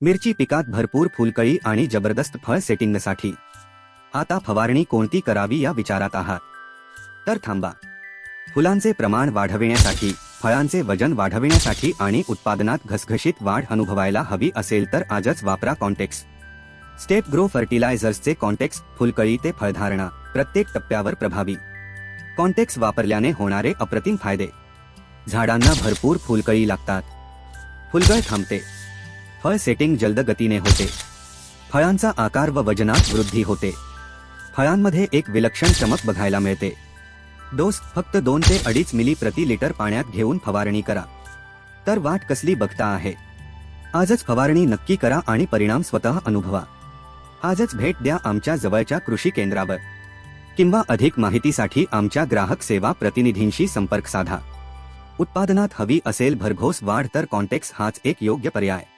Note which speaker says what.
Speaker 1: मिरची पिकात भरपूर फुलकळी आणि जबरदस्त फळ सेटिंगसाठी. आता फवारणी कोणती करावी या विचारात आहात? तर थांबा. फुलांचे प्रमाण वाढविण्यासाठी फळांचे वजन वाढविण्यासाठी आणि उत्पादनात घसघशीत वाढ अनुभवायला हवी असेल तर आजच वापरा कॉन्टेक्स. स्टेप ग्रो फर्टिलायझर्सचे कॉन्टेक्स फुलकळी ते फळधारणा प्रत्येक टप्प्यावर प्रभावी. कॉन्टेक्स वापरल्याने होणारे अप्रतिम फायदे. झाडांना भरपूर फुलकळी लागतात. फुलगळ थांबते. फळ सेटिंग जलद गतीने होते. फळांचा आकार व वजनात वृद्धी होते. फळांमध्ये एक विलक्षण चमक बघायला मिळते. डोस फक्त दोन ते अडीच मिली प्रति लिटर पाण्यात घेऊन फवारणी करा. तर वाट कसली बघता आहे? आजच फवारणी नक्की करा आणि परिणाम स्वतः अनुभवा. आजच भेट द्या आमच्या जवळच्या कृषी केंद्रावर. किंवा अधिक माहितीसाठी आमच्या ग्राहक सेवा प्रतिनिधींशी संपर्क साधा. उत्पादनात हवी असेल भरघोस वाढ तर कॉन्टेक्स हाच एक योग्य पर्याय.